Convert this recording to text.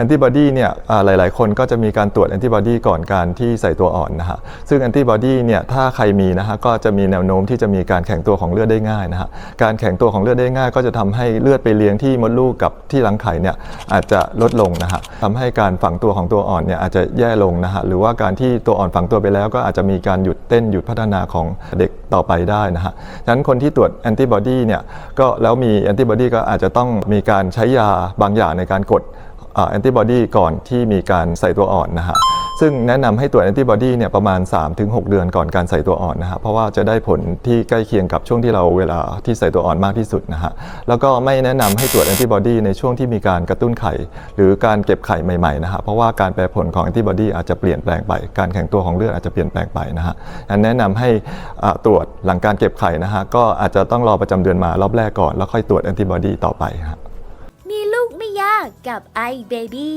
แอนติบอดีเนี่ยหลาย ๆ คนก็จะมีการตรวจแอนติบอดีก่อนการที่ใส่ตัวอ่อนนะฮะซึ่งแอนติบอดีเนี่ยถ้าใครมีนะฮะก็จะมีแนวโน้มที่จะมีการแข็งตัวของเลือดได้ง่ายนะฮะการแข็งตัวของเลือดได้ง่าย ก็จะทำให้เลือดไปเลี้ยงที่มดลูกกับที่รังไข่เนี่ยอาจจะลดลงนะฮะทำให้การฝังตัวของตัวอ่อนเนี่ยอาจจะแย่ลงนะฮะหรือว่าการที่ตัวอ่อนฝังตัวไปแล้ว ก็อาจจะมีการหยุดเต้นหยุดพัฒนาของเด็กต่อไปได้นะฮะฉะนั้นคนที่ตรวจแอนติบอดีเนี่ยก็แล้วมีแอนติบอดีก็อาจจะต้องมีการใช้ยาบางอย่างในการกด แอนติบอดีก่อนที่มีการใส่ตัวอ่อนนะฮะซึ่งแนะนำให้ตรวจแอนติบอดีเนี่ยประมาณ 3-6 เดือนก่อนการใส่ตัวอ่อนนะฮะเพราะว่าจะได้ผลที่ใกล้เคียงกับช่วงที่เราเวลาที่ใส่ตัวอ่อนมากที่สุดนะฮะแล้วก็ไม่แนะนำให้ตรวจแอนติบอดีในช่วงที่มีการกระตุ้นไข่ หรือการเก็บไข่ใหม่ๆนะฮะเพราะว่าการแปรผลของแอนติบอดีอาจจะเปลี่ยนแปลงไป การแข็งตัวของเลือดอาจจะเปลี่ยนแปลงไปนะฮะอันแนะนำให้ตรวจหลังการเก็บไข่นะฮะก็อาจจะต้องรอประจำเดือนมารอบแรกก่อนแล้วค่อยตรวจแอนติบอดีต่อไปฮะมีลูก ไม่ยากกับ iBaby